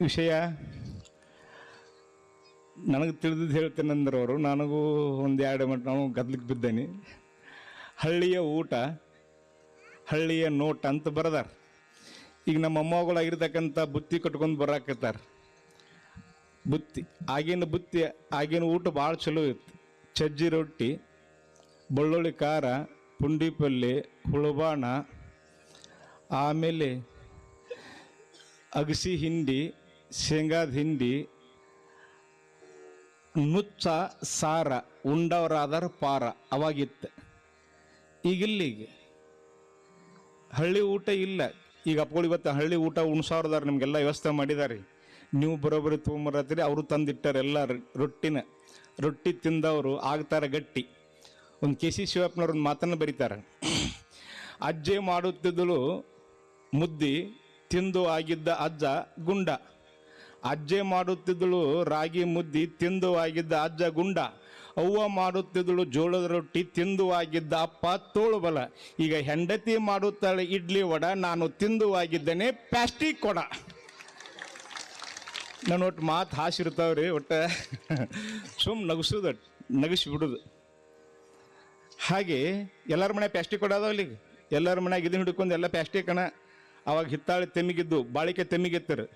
ವಿಷಯ. ನನಗೆ ತಿಳಿದಿದ್ದು ಹೇಳ್ತೇನೆ ಅವರು ನನಗೂ ಒಂದು ಎರಡು ಮಟ್ಟ ನಾನು ಗದ್ಲಿಕ್ಕೆ ಬಿದ್ದೇನೆ. ಹಳ್ಳಿಯ ಊಟ, ಹಳ್ಳಿಯ ನೋಟ ಅಂತ ಬರದಾರ. ಈಗ ನಮ್ಮ ಮೊಮ್ಮಗಳಾಗಿರ್ತಕ್ಕಂಥ ಬುತ್ತಿ ಕಟ್ಕೊಂಡು ಬರಾಕತ್ತಾರ. ಬುತ್ತಿ, ಆಗಿನ ಬುತ್ತಿ, ಆಗಿನ ಊಟ ಭಾಳ ಚಲೋ ಇತ್ತು. ಚಜ್ಜಿ ರೊಟ್ಟಿ, ಬೆಳ್ಳುಳ್ಳಿ ಖಾರ, ಪುಂಡಿ ಪಲ್ಲೆ, ಹುಳುಬಾಣ, ಆಮೇಲೆ ಅಗಸಿ ಹಿಂಡಿ ಶೇಂಗಾದ ಹಿಂಡಿ ನುಚ್ಚ, ಸಾರ, ಉಂಡವರಾದರ ಪಾರ ಅವಾಗಿತ್ತು. ಈಗಿಲ್ಲಿಗೆ ಹಳ್ಳಿ ಊಟ ಇಲ್ಲ. ಈಗ ಅಪ್ಪಗಳು ಇವತ್ತು ಹಳ್ಳಿ ಊಟ ಉಣ್ಸೋರ್ದಾರ ನಿಮಗೆಲ್ಲ ವ್ಯವಸ್ಥೆ ಮಾಡಿದಾರೆ. ನೀವು ಬರೋಬ್ಬರಿ ತೊಗೊಂಬರತ್ತೀರಿ, ಅವರು ತಂದಿಟ್ಟಾರೆ ಎಲ್ಲ ರೊಟ್ಟಿನ. ರೊಟ್ಟಿ ತಿಂದವರು ಆಗ್ತಾರೆ ಗಟ್ಟಿ. ಒಂದು ಕೆ ಸಿ ಶಿವಪ್ಪನವ್ರ ಮಾತನ್ನು ಬರೀತಾರೆ. ಅಜ್ಜೆ ಮಾಡುತ್ತಿದ್ದಳು ಮುದ್ದಿ, ತಿಂದು ಆಗಿದ್ದ ಅಜ್ಜ ಗುಂಡ. ಅಜ್ಜೆ ಮಾಡುತ್ತಿದ್ದಳು ರಾಗಿ ಮುದ್ದಿ ತಿಂದು ಆಗಿದ್ದ ಅಜ್ಜ ಗುಂಡ, ಅವ್ವ ಮಾಡುತ್ತಿದ್ದಳು ಜೋಳದ ರೊಟ್ಟಿ ತಿಂದು ಆಗಿದ್ದ ಅಪ್ಪ ತೋಳು ಬಲ ಈಗ ಹೆಂಡತಿ ಮಾಡುತ್ತಾಳೆ ಇಡ್ಲಿ ವಡ, ನಾನು ತಿಂದು ಆಗಿದ್ದೇನೆ ಪ್ಲಾಸ್ಟಿಕ್ ಕೊಡ. ನಾನು ಒಟ್ಟು ಮಾತು ಹಾಸಿರ್ತಾವ್ರಿ ಒಟ್ಟು. ಸುಮ್ ನಗಸೋದು, ನಗಿಸಿ ಬಿಡೋದು. ಹಾಗೆ ಎಲ್ಲರ ಮನೆ ಪ್ಲಾಸ್ಟಿಕ್ ಕೊಡೋದು ಅಲ್ಲಿಗೆ ಎಲ್ಲರ ಮನ್ಯಾಗ ಇದನ್ನ ಹಿಡ್ಕೊಂಡು ಎಲ್ಲ ಪ್ಲಾಸ್ಟಿಕ್ ಅಣ್ಣ ಅವಾಗ ಹಿತ್ತಾಳೆ ತೆಮ್ಮಿಗಿದ್ದು ಬಾಳಿಕೆ ತೆಮ್ಮಿಗೆತ್ತರು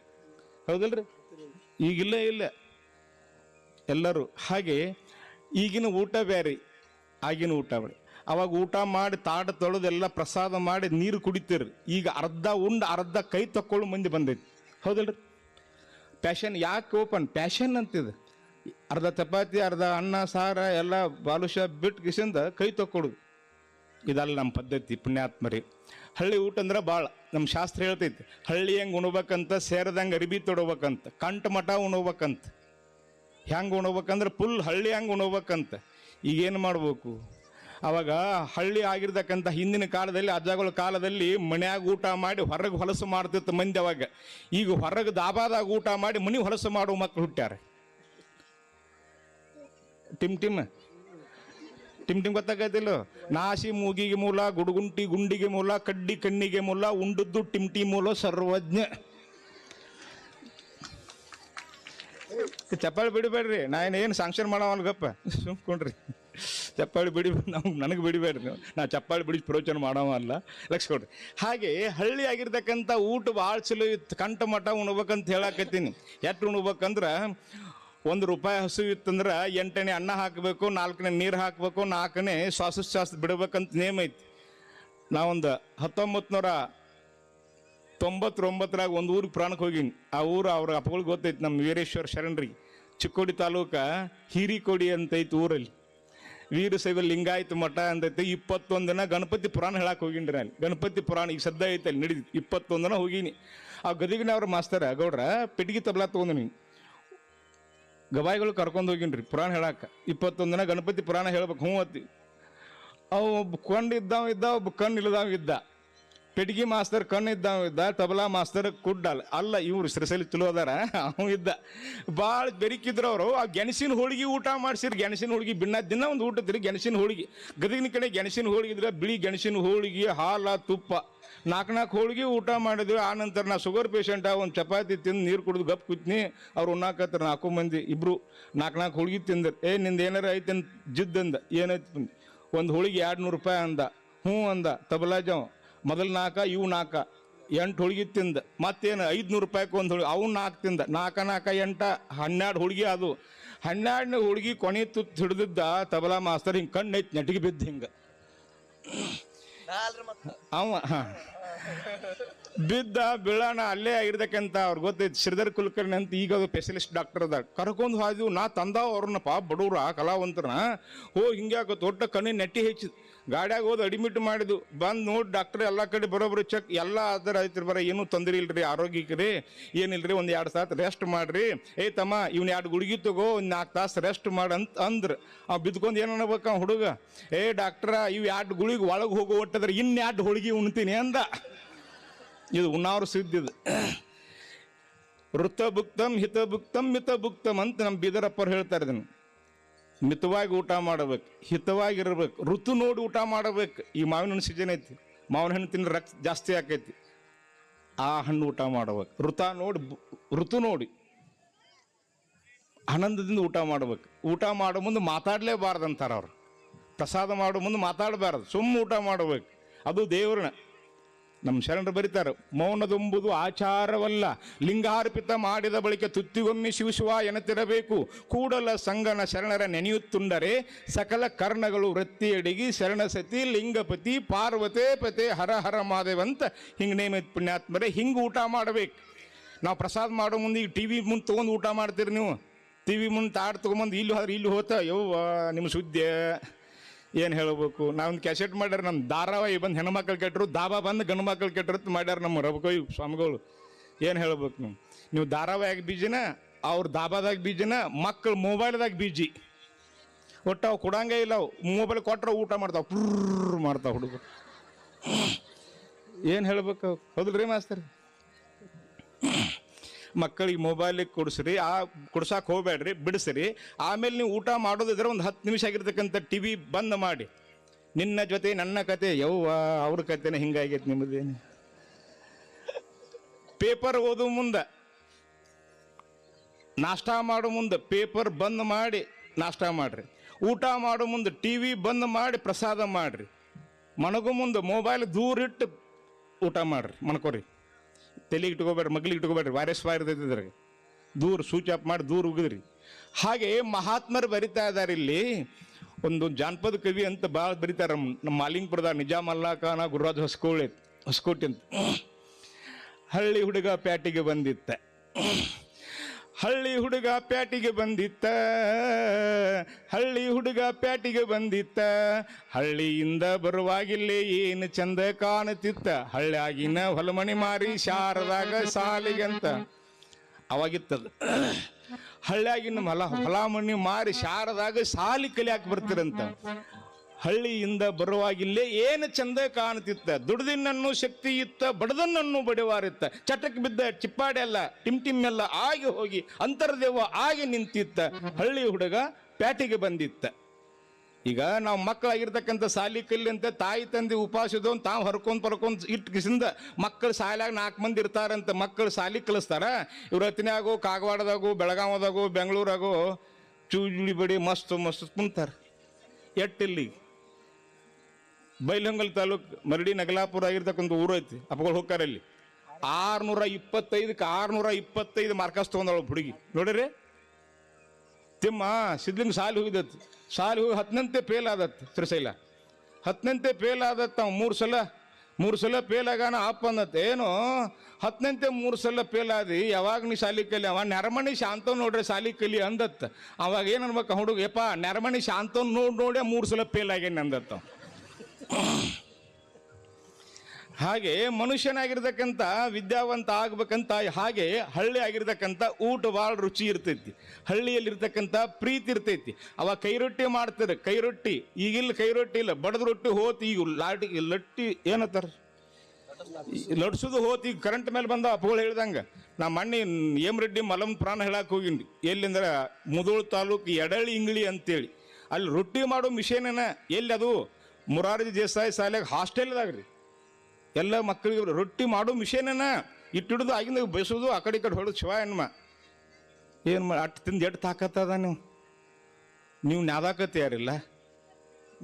ಹೌದಲ್ರಿ? ಈಗಿಲ್ಲ ಇಲ್ಲ. ಎಲ್ಲರೂ ಹಾಗೆ ಈಗಿನ ಊಟ ಬೇರೆ ಆಗಿನ ಊಟ ಬೇರೆ ಅವಾಗ ಊಟ ಮಾಡಿ ತಾಟ ತೊಳೆದು ಎಲ್ಲ ಪ್ರಸಾದ ಮಾಡಿ ನೀರು ಕುಡಿತೀರಿ. ಈಗ ಅರ್ಧ ಉಂಡು ಅರ್ಧ ಕೈ ತಕ್ಕೊಳ್ಳೋ ಮಂದಿ ಬಂದೈತಿ. ಹೌದಲ್ರಿ? ಪ್ಯಾಷನ್ ಯಾಕೆ ಓಪನ್ ಪ್ಯಾಷನ್ ಅಂತಿದೆ. ಅರ್ಧ ಚಪಾತಿ, ಅರ್ಧ ಅನ್ನ, ಸಾರ, ಎಲ್ಲ ಬಾಲುಷ ಬಿಟ್ಟು ಕಿಸಿಂದ ಕೈ ತಕ್ಕೊಡುದು ಇದಲ್ಲ ನಮ್ಮ ಪದ್ಧತಿ ಪುಣ್ಯಾತ್ಮರಿ. ಹಳ್ಳಿ ಊಟ ಅಂದ್ರೆ ಭಾಳ ನಮ್ಮ ಶಾಸ್ತ್ರ ಹೇಳ್ತೈತಿ, ಹಳ್ಳಿ ಹೆಂಗೆ ಉಣ್ಬೇಕಂತ ಸೇರದಂಗೆ ಅರಿಬಿ ತೊಡಬೇಕಂತ ಕಂಠ ಮಠ ಉಣ್ಬೇಕಂತ. ಹೆಂಗೆ ಉಣ್ಬೇಕಂದ್ರೆ ಫುಲ್ ಹಳ್ಳಿ ಹೆಂಗೆ ಉಣ್ಬೇಕಂತ. ಈಗೇನು ಮಾಡಬೇಕು? ಅವಾಗ ಹಳ್ಳಿ ಆಗಿರ್ತಕ್ಕಂಥ ಹಿಂದಿನ ಕಾಲದಲ್ಲಿ, ಅಜ್ಜಗಳ ಕಾಲದಲ್ಲಿ ಮನ್ಯಾಗ ಊಟ ಮಾಡಿ ಹೊರಗೆ ಹೊಲಸು ಮಾಡ್ತಿತ್ತು ಮಂದಿ ಅವಾಗ. ಈಗ ಹೊರಗೆ ದಾಬಾದಾಗ ಊಟ ಮಾಡಿ ಮನೆ ಹೊಲಸು ಮಾಡುವ ಮಕ್ಕಳು ಹುಟ್ಟ್ಯಾರ. ಟಿಮ್ ಟಿಮ್. ಟಿಮ್ ಟಿಮ್ ಗೊತ್ತಾಗೈತಿಲ್ಲ ನಾಸಿ ಮೂಗಿಗೆ ಮೂಲ, ಗುಡುಗುಂಟಿ ಗುಂಡಿಗೆ ಮೂಲ, ಕಡ್ಡಿ ಕಣ್ಣಿಗೆ ಮೂಲ, ಉಂಡದ್ದು ಟಿಮ್ ಟಿ ಮೂಲ, ಸರ್ವಜ್ಞ. ಚಪ್ಪಾಳಿ ಬಿಡಿಬೇಡ್ರಿ ನಾ ಏನು ಸಾಂಕ್ಷನ್ ಮಾಡವಲ್ಲ ಗಪ್ಪ? ಸುಮ್ಕೊಂಡ್ರಿ. ಚಪ್ಪಾಳಿ ಬಿಡಿ, ನಾವು ನನಗೆ ಬಿಡಬೇಡ್ರಿ ನೀವು. ನಾ ಚಪ್ಪಾಳಿ ಬಿಡಿ ಪ್ರವಚನ ಮಾಡೋವ ಅಲ್ಲ ಲಕ್ಷ ಕೊಡ್ರಿ ಹಾಗೆ ಹಳ್ಳಿ ಆಗಿರ್ತಕ್ಕಂಥ ಊಟ ಭಾಳ ಚಲೋ ಇತ್ತು. ಕಂಠ ಮಠ ಉಣ್ಬೇಕಂತ ಹೇಳಾಕತ್ತೀನಿ. ಎಷ್ಟು ಉಣ್ಬೇಕಂದ್ರೆ ಒಂದು ರೂಪಾಯಿ ಹಸು ಇತ್ತಂದ್ರೆ ಎಂಟನೇ ಅನ್ನ ಹಾಕಬೇಕು, ನಾಲ್ಕನೇ ನೀರು ಹಾಕಬೇಕು, ನಾಲ್ಕನೇ ಶ್ವಾಸೋಚ್ಛ್ವಾಸ ಬಿಡಬೇಕಂತ ನೇಮ್ ಐತಿ. ನಾವೊಂದು ಹತ್ತೊಂಬತ್ತು ನೂರ ತೊಂಬತ್ತೊಂಬತ್ತರಾಗ ಒಂದು ಊರಿಗೆ ಪ್ರಾಣಕ್ಕೆ ಹೋಗೀನಿ. ಆ ಊರು ಅವ್ರ ಅಪ್ಪಗಳಿಗೆ ಗೊತ್ತೈತಿ ನಮ್ಮ ವೀರೇಶ್ವರ ಶರಣ್ರಿ. ಚಿಕ್ಕೋಡಿ ತಾಲೂಕ ಹೀರಿಕೋಡಿ ಅಂತೈತಿ ಊರಲ್ಲಿ. ವೀರಶೈವ ಲಿಂಗಾಯತ ಮಠ ಅಂತೈತಿ ಇಪ್ಪತ್ತೊಂದು ದಿನ ಗಣಪತಿ ಪುರಾಣ ಹೇಳಕ್ಕೆ ಹೋಗಿನ್ರಿ ನಾನು ಗಣಪತಿ ಪುರಾಣ ಈಗ ಸದ್ದ ಐತೆ ಅಲ್ಲಿ ನಡೀತಿ ಇಪ್ಪತ್ತೊಂದು ಹೋಗೀನಿ. ಆ ಗದಗಿನವ್ರ ಮಾಸ್ತರ ಗೌಡ್ರ ಪೆಟ್ಟಿಗೆ ತಬಲಾ ತೊಗೊಂಡು ಗವಾಯಿಗಳು ಕರ್ಕೊಂಡು ಹೋಗಿನ್ರಿ, ಪುರಾಣ ಹೇಳಕ್ಕೆ ಇಪ್ಪತ್ತೊಂದು ದಿನ ಗಣಪತಿ ಪುರಾಣ ಹೇಳ್ಬೇಕು, ಹ್ಞೂ ಅತ್ತಿ. ಅವು ಇದ್ದಾವ ಇದ್ದ, ಒಬ್ಬ ಕಣ್ಣು ಇಲ್ಲದವ ಇದ್ದ. ಪೆಟ್ಗಿ ಮಾಸ್ತರ್ ಕಣ್ಣು ಇದ್ದಾವ ಇದ್ದ ತಬಲಾ ಮಾಸ್ತರ್ ಕುಡ್ಡಲ್ಲ ಅಲ್ಲ, ಇವ್ರು ಶ್ರೀಶೈಲಿ ಚಲೋ ಅದಾರ? ಅವ ಇದ್ದ. ಭಾಳ ಬೆರಿಕಿದ್ರು ಅವರು. ಆ ಗೆಣಸಿನ ಹೋಳಿಗೆ ಊಟ ಮಾಡ್ಸಿರ್, ಗೆಣಸಿನ ಹೋಳಿಗೆ ಬಿನ್ನ ದಿನ ಒಂದು ಊಟ ತಿರು ಗೆಣಸಿನ ಹೋಳಿಗೆ. ಗದಗಿನ ಕಡೆ ಗೆಣಸಿನ ಹೋಳಿಗೆ ಇದ್ರೆ, ಬಿಳಿ ಗೆಣಸಿನ ಹೋಳಿಗೆ, ಹಾಲ, ತುಪ್ಪ. ನಾಲ್ಕು ನಾಲ್ಕು ಹೋಳಿಗೆ ಊಟ ಮಾಡಿದ್ವಿ. ಆ ನಂತರ ನಾ ಶುಗರ್ ಪೇಷಂಟ, ಒಂದು ಚಪಾತಿ ತಿಂದು ನೀರು ಕುಡಿದು ಗಪ್ ಕೂತ್ನಿ. ಅವ್ರು ಉಣ್ಣಾಕತ್ತಾರ ನಾಲ್ಕು ಮಂದಿ ಇಬ್ರು. ನಾಲ್ಕು ನಾಲ್ಕು ಹೋಳಿಗೆ ತಿಂದ್ರು. ಏ, ನಿಂದು ಏನಾರ ಐತೆ ಜಿದ್ದಂದ ಏನೈತಿ ಒಂದು ಹೋಳಿಗೆ ಎರಡು ನೂರು ರೂಪಾಯಿ ಅಂದ. ಹ್ಞೂ ಅಂದ. ತಬಲಾಜವ್ ಮೊದಲು ನಾಕ ಇವು ನಾಕ. ಎಂಟು ಹುಳಿಗೆ ತಿಂದ. ಮತ್ತೇನು ಐದುನೂರು ರೂಪಾಯಿಗೆ ಒಂದು ಹುಡುಗಿ ಅವ್ನು ನಾಲ್ಕು ತಿಂದ. ನಾಕ ನಾಕ ಎಂಟ ಹನ್ನೆರಡು ಹುಡುಗಿ ಅದು. ಹನ್ನೆರಡನೇ ಹುಡುಗಿ ಕೊನೆ ತುತ್ತು ಹಿಡಿದಿದ್ದ ತಬಲಾ ಮಾಸ್ತರ್ ಹಿಂಗೆ ಕಣ್ಣು ಐತಿ ನೆಟ್ಟಿಗೆ ಬಿದ್ದು ಹಿಂಗೆ. ಅವ. ಬಿದ್ದ ಬೀಳೋಣ ಅಲ್ಲೇ ಆಗಿರ್ತಕ್ಕಂಥ ಅವ್ರು ಗೊತ್ತೈತಿ ಶ್ರೀಧರ್ ಕುಲಕರ್ಣಿ ಅಂತ ಈಗ ಅದು ಸ್ಪೆಷಲಿಸ್ಟ್ ಡಾಕ್ಟರ್ ಅದ ಕರ್ಕೊಂಡು ಹೋದ್ವು ನಾ ತಂದಾವ ಅವ್ರನ್ನಪ್ಪ ಬಡವ್ರ ಕಲಾವಂತರ ಹೋ ಹಿಂಗ್ಯಾಕ ದೊಡ್ಡ ಕಣ್ಣಿ ನೆಟ್ಟಿ ಹೆಚ್ಚಿದ್. ಗಾಡ್ಯಾಗ ಹೋದ್ ಅಡ್ಮಿಟ್ ಮಾಡಿದ್ವು ಬಂದು ನೋಡಿ ಡಾಕ್ಟರ್ ಎಲ್ಲ ಕಡೆ ಬರೋಬ್ರಿ ಚೆಕ್. ಎಲ್ಲ ಅದರ ಐತ್ರಿ ಬರ, ಏನೂ ತೊಂದರೆ ಇಲ್ರಿ, ಆರೋಗ್ಯಕ್ಕೆ ರೀ ಏನಿಲ್ರಿ, ಒಂದು ಎರಡು ಸಾತ್ ರೆಸ್ಟ್ ಮಾಡ್ರಿ. ಏ ತಮ್ಮ, ಇವ್ನು ಎರಡು ಗುಳಿಗೆ ತಗೋ, ಒಂದು ನಾಲ್ಕು ತಾಸು ರೆಸ್ಟ್ ಮಾಡು ಅಂತ ಅಂದ್ರೆ. ಆ ಬಿದ್ಕೊಂಡು ಏನು ಅನ್ಬೇಕು ಹುಡುಗ? ಏ ಡಾಕ್ಟ್ರ, ಇವು ಎರಡು ಗುಳಿಗೆ ಒಳಗೆ ಹೋಗೋ ಒಟ್ಟದ್ರೆ ಇನ್ಯಾಎರಡು ಹೋಳಿಗೆ ಉಣ್ತೀನಿ ಅಂದ. ಇದು ಉಣ್ಣಾವ್ರ ಹಿತ ಋತಭುಕ್ತಂ ಹಿತಭುಕ್ತಂ ಮಿತಭುಕ್ತಂ ಅಂತ ನಮ್ಮ ಬೀದರಪ್ಪರು ಹೇಳ್ತಾರೆ ಇದನ್ನು. ಮಿತವಾಗಿ ಊಟ ಮಾಡಬೇಕು, ಹಿತವಾಗಿರ್ಬೇಕು, ಋತು ನೋಡಿ ಊಟ ಮಾಡಬೇಕು. ಈ ಮಾವಿನ ಹಣ್ಣು ಸೀಸನ್ ಐತಿ. ಮಾವಿನ ಹಣ್ಣು ತಿಂದ್ರೆ ರಕ್ತ ಜಾಸ್ತಿ ಆಕೈತಿ. ಆ ಹಣ್ಣು ಊಟ ಮಾಡಬೇಕು. ಋತ ನೋಡಿ ಋತು ನೋಡಿ. ಆನಂದದಿಂದ ಊಟ ಮಾಡ್ಬೇಕು. ಊಟ ಮಾಡೋ ಮುಂದೆ ಮಾತಾಡಲೇಬಾರ್ದು ಅಂತಾರೆ ಅವ್ರು ಪ್ರಸಾದ ಮಾಡೋ ಮುಂದೆ ಮಾತಾಡಬಾರ್ದು. ಸುಮ್ಮ ಊಟ ಮಾಡಬೇಕು. ಅದು ದೇವ್ರನ್ನ. ನಮ್ಮ ಶರಣರು ಬರೀತಾರೆ, ಮೌನದೊಂಬುದು ಆಚಾರವಲ್ಲ. ಲಿಂಗಾರ್ಪಿತ ಮಾಡಿದ ಬಳಿಕ ತುತ್ತಿಗೊಮ್ಮೆ ಶಿವಶಿವ ಎನತಿರಬೇಕು ಕೂಡಲ ಸಂಗನ ಶರಣರ ನೆನೆಯುತ್ತುಂಡರೆ, ಸಕಲ ಕರ್ಣಗಳು ವೃತ್ತಿಯಡಿಗಿ ಶರಣ ಸತಿ, ಲಿಂಗಪತಿ, ಪಾರ್ವತೆ ಪತೆ, ಹರ ಹರ ಮಾದೇವಂತ ಹಿಂಗೆ ನೇಮ ಪುಣ್ಯಾತ್ಮರೆ ಹಿಂಗೆ ಊಟ ಮಾಡಬೇಕು. ನಾವು ಪ್ರಸಾದ ಮಾಡೋ ಮುಂದೆ ಈಗ ಟಿ ವಿ ಮುಂದೆ ತೊಗೊಂಡು ಊಟ ಮಾಡ್ತೀರಿ ನೀವು. ಟಿ ವಿ ಮುಂದೆ ತಾಡ್ ತೊಗೊಂಬಂದು ಇಲ್ಲಿ ಹೋದ್ರೆ ಇಲ್ಲಿ ಹೋತ, ಯವ್ವ, ನಿಮ್ಮ ಸುದ್ದಿ ಏನು ಹೇಳಬೇಕು? ನಾವೊಂದು ಕ್ಯಾಸೆಟ್ ಮಾಡ್ಯಾರ ನಮ್ಮ ಧಾರಾವಾಹಿ ಬಂದು ಹೆಣ್ಮಕ್ಳು ಕೆಟ್ಟರು, ದಾಬಾ ಬಂದು ಗಂಡು ಮಕ್ಳು ಕೆಟ್ಟರು ಮಾಡ್ಯಾರ ನಮ್ಮ ರಬಕೋಯ್ ಸ್ವಾಮಿಗಳು. ಏನು ಹೇಳ್ಬೇಕು ನೀವು? ನೀವು ಧಾರಾವಾಹಿಯಾಗ ಬೀಜಿನ, ಅವ್ರ ದಾಬಾದಾಗ ಬೀಜಿನ ಮಕ್ಕಳು ಮೊಬೈಲ್ದಾಗ ಬೀಜಿ. ಒಟ್ಟು ಅವು ಕೊಡಂಗೇ ಇಲ್ಲ ಅವು. ಮೊಬೈಲ್ ಕೊಟ್ಟರೆ ಊಟ ಮಾಡ್ತಾವೆ, ಪುರ್ರ್ ಮಾಡ್ತಾವೆ ಹುಡುಗರು. ಏನು ಹೇಳ್ಬೇಕು? ಹೌದ್ರಿ ಮಾಸ್ತರ್? ಮಕ್ಕಳಿಗೆ ಮೊಬೈಲಿಗೆ ಕೊಡಿಸ್ರಿ, ಆ ಕೊಡ್ಸಕ್ಕೆ ಹೋಗ್ಬೇಡ್ರಿ, ಬಿಡಿಸ್ರಿ. ಆಮೇಲೆ ನೀವು ಊಟ ಮಾಡೋದಿದ್ರೆ ಒಂದು ಹತ್ತು ನಿಮಿಷ ಆಗಿರ್ತಕ್ಕಂಥ ಟಿ ವಿ ಬಂದ್ ಮಾಡಿ. ನಿನ್ನ ಜೊತೆ ನನ್ನ ಕತೆ, ಯವ್ವ, ಅವ್ರ ಕತೆನೇ ಹಿಂಗಾಗೈತೆ ನಿಮ್ಮದೇನು ಪೇಪರ್ ಓದು ಮುಂದೆ. ನಾಷ್ಟಾ ಮಾಡೋ ಮುಂದೆ, ಪೇಪರ್ ಬಂದ್ ಮಾಡಿ ನಾಷ್ಟಾ ಮಾಡ್ರಿ. ಊಟ ಮಾಡೋ ಮುಂದೆ ಟಿ ವಿ ಬಂದ್ ಮಾಡಿ ಪ್ರಸಾದ ಮಾಡ್ರಿ. ಮಣಗು ಮುಂದೆ ಮೊಬೈಲ್ ದೂರಿಟ್ಟು ಊಟ ಮಾಡ್ರಿ, ಮಣ್ಕೋರಿ. ತಲೆಗೆ ಇಟ್ಕೋಬೇಡ್ರಿ, ಮಗ್ಲಿಗೆ ಇಟ್ಕೋಬೇಡ್ರಿ, ವೈರಸ್ ಇರ್ತೈತಿ ಇದ್ರಾಗ ದೂರ ಸ್ವಿಚ್ ಆಫ್ ಮಾಡಿ ದೂರ ಉಗಿದ್ರಿ. ಹಾಗೆ ಮಹಾತ್ಮರು ಬರಿತಾ ಇದ್ದಾರೆ ಇಲ್ಲಿ. ಒಂದು ಜಾನಪದ ಕವಿ ಅಂತ ಭಾಳ ಬರೀತಾರೆ ನಮ್ಮ ನಮ್ಮ ಮಾಲಿಂಗ್ಪುರದ ನಿಜಾಮ್ ಅಲ್ಲಾ ಖಾನ ಗುರುರಾಜ್ ಹೊಸಕೋಳಿ, ಹೊಸಕೋಟಿ ಅಂತ. ಹಳ್ಳಿ ಹುಡುಗ ಪ್ಯಾಟಿಗೆ ಬಂದಿತ್ತ. ಹಳ್ಳಿ ಹುಡುಗ ಪ್ಯಾಟಿಗೆ ಬಂದಿತ್ತ. ಹಳ್ಳಿ ಹುಡುಗ ಪ್ಯಾಟಿಗೆ ಬಂದಿತ್ತ. ಹಳ್ಳಿಯಿಂದ ಬರುವಾಗಿಲ್ಲೇ ಏನು ಚಂದ ಕಾಣುತ್ತಿತ್ತ. ಹಳ್ಳಿಯಾಗಿನ ಹೊಲಮಣಿ ಮಾರಿ ಶಾರದಾಗ ಸಾಲಿಗಂತ. ಅವಾಗಿತ್ತದ. ಹಳ್ಳಿಯಾಗಿನ ಹೊಲ ಹೊಲಮಣಿ ಮಾರಿ ಶಾರದಾಗ ಸಾಲಿ ಕಲಿಯಾಕ ಬರ್ತಿರಂತ. ಹಳ್ಳಿಯಿಂದ ಬರುವಾಗಿಲ್ಲೇ ಏನು ಚಂದ ಕಾಣುತ್ತಿತ್ತ ದುಡ್ದಿನನ್ನು ಶಕ್ತಿ ಇತ್ತ ಬಡದನ್ನನ್ನು ಬಡಿವಾರಿತ್ತ. ಚಟಕ್ಕೆ ಬಿದ್ದ ಚಿಪ್ಪಾಡೆಲ್ಲ ಟಿಮ್ ಎಲ್ಲ ಆಗಿ ಹೋಗಿ ಅಂತರ್ದೇವ ಆಗಿ ನಿಂತಿತ್ತ. ಹಳ್ಳಿ ಹುಡುಗ ಪ್ಯಾಟಿಗೆ ಬಂದಿತ್ತ. ಈಗ ನಾವು ಮಕ್ಕಳಾಗಿರ್ತಕ್ಕಂಥ ಸಾಲಿ ಕಲ್ಲಿ ಅಂತ ತಾಯಿ ತಂದೆ ಉಪವಾಸದ ಅಂತ ತಾವು ಹರ್ಕೊಂಡ್ ಪರ್ಕೊಂಡ್ ಇಟ್ಟು ಕಿಸಿಂದ ಮಕ್ಕಳು ಶಾಲ್ಯಾಗ ನಾಲ್ಕು ಮಂದಿ ಇರ್ತಾರಂತ ಮಕ್ಕಳು ಸಾಲಿ ಕಲಿಸ್ತಾರ. ಇವ್ರ ಹತ್ತಿನಾಗೋ ಕಾಗವಾಡದಾಗೋ, ಬೆಳಗಾವದಾಗೋ, ಬೆಂಗಳೂರಾಗೋ ಚೂಜುಳಿ ಬಡಿ ಮಸ್ತ್ ಮಸ್ತ್ ಕುಂತಾರ. ಎಟ್ಟಿಲ್ಲಿ ಬೈಲಹೊಂಗಲ್ ತಾಲೂಕ್ ಮರಡಿ ನಗಲಾಪುರ ಆಗಿರ್ತಕ್ಕಂಥ ಊರು ಐತಿ, ಅಪ್ಪಗಳು ಹೋಗ್ತಾರೆ ಅಲ್ಲಿ. ಆರ್ನೂರ ಇಪ್ಪತ್ತೈದಕ್ಕೆ ಆರ್ನೂರ ಇಪ್ಪತ್ತೈದು ಮಾರ್ಕಸ್ ತೊಗೊಂಡಳು ಹುಡುಗಿ. ನೋಡಿರಿ, ತಿಮ್ಮ, ಸಿದ್ಲಿಂಗ್ ಸಾಲಿ ಹೋಗಿದತ್ತು ಸಾಲಿ ಹೋಗಿ ಹತ್ತನಂತೆ ಫೇಲ್ ಆದತ್ತು ಶ್ರೀಶೈಲ ಹತ್ತನಂತೆ ಫೇಲ್ ಆದತ್ತು ನಾವು ಮೂರು ಸಲ ಮೂರು ಸಲ ಫೇಲ್ ಆಗಾನ, ಅಪ್ಪ ಅನ್ನತ್ತೆ ಏನು? ಹತ್ತನಂತೆ ಮೂರು ಸಲ ಫೇಲ್ ಆದಿ, ಯಾವಾಗ ನೀ ಶಾಲಿ ಕಲಿ? ಅವ, ನೆರಮಣಿ ಶಾಂತವ್ ನೋಡ್ರಿ ಶಾಲಿ ಕಲಿ ಅಂದತ್ತ ಅವಾಗ ಏನು ಅನ್ಬೇಕು ಹುಡುಗ ಯಪ್ಪ ನೆರಮಣಿ ಶಾಂತವ್ ನೋಡಿ ನೋಡೇ ಮೂರು ಸಲ ಫೇಲ್ ಆಗ್ಯಾನ ಅಂದತ್ತ ಹಾಗೆ ಮನುಷ್ಯನಾಗಿರ್ತಕ್ಕಂಥ ವಿದ್ಯಾವಂತ ಆಗ್ಬೇಕಂತ ಹಾಗೆ ಹಳ್ಳಿ ಆಗಿರ್ತಕ್ಕಂಥ ಊಟ ಭಾಳ ರುಚಿ ಇರ್ತೈತಿ. ಹಳ್ಳಿಯಲ್ಲಿರ್ತಕ್ಕಂಥ ಪ್ರೀತಿ ಇರ್ತೈತಿ. ಅವ ಕೈ ರೊಟ್ಟಿ ಮಾಡ್ತಾರೆ ಕೈ ರೊಟ್ಟಿ. ಈಗಿಲ್ಲ ಕೈ ರೊಟ್ಟಿ ಇಲ್ಲ, ಬಡದ ರೊಟ್ಟಿ ಹೋತಿ ಈಗ ಲಾಟಿ, ಲಟ್ಟಿ ಏನತ್ತಾರ ಲಡ್ಸೋದು ಹೋತಿ, ಈಗ ಕರೆಂಟ್ ಮೇಲೆ ಬಂದ ಅಪ್ಪಗಳು ಹೇಳ್ದಂಗ ನಾ ಮಣ್ಣಿ ಏಮ್ ರೆಡ್ಡಿ ಮಲಮ್ ಪ್ರಾಣ ಹೇಳಕ್ ಹೋಗಿನಿ ಎಲ್ಲಿಂದ್ರ? ಮುದೋಳ್ ತಾಲೂಕು ಎಡಳಿ ಇಂಗ್ಳಿ ಅಂತೇಳಿ. ಅಲ್ಲಿ ರೊಟ್ಟಿ ಮಾಡೋ ಮಿಷೇನ ಎಲ್ಲಿ ಅದು? ಮುರಾರ್ಜಿ ದೇಸಾಯಿ ಶಾಲೆಗೆ ಹಾಸ್ಟೆಲ್ದಾಗ ರೀ ಎಲ್ಲ ಮಕ್ಕಳಿಗೆ ರೊಟ್ಟಿ ಮಾಡೋ ಮಿಷೇನೇನ ಇಟ್ಟಿಡ್ದು ಆಗಿಂದ ಬಯಸೋದು ಆ ಕಡೆ ಈ ಕಡೆ ಹೊಡೆದು ಶಿವ ಹೆಣ್ಮ. ಏನು ಮಾಡಿ ಅಟ್ಟು ತಿಂದು ಎಟ್ಟು ತಾಕತ್ತದ ನೀವು? ನೀವು ನಾದಾಕತ್ತೆ ಯಾರಿಲ್ಲ?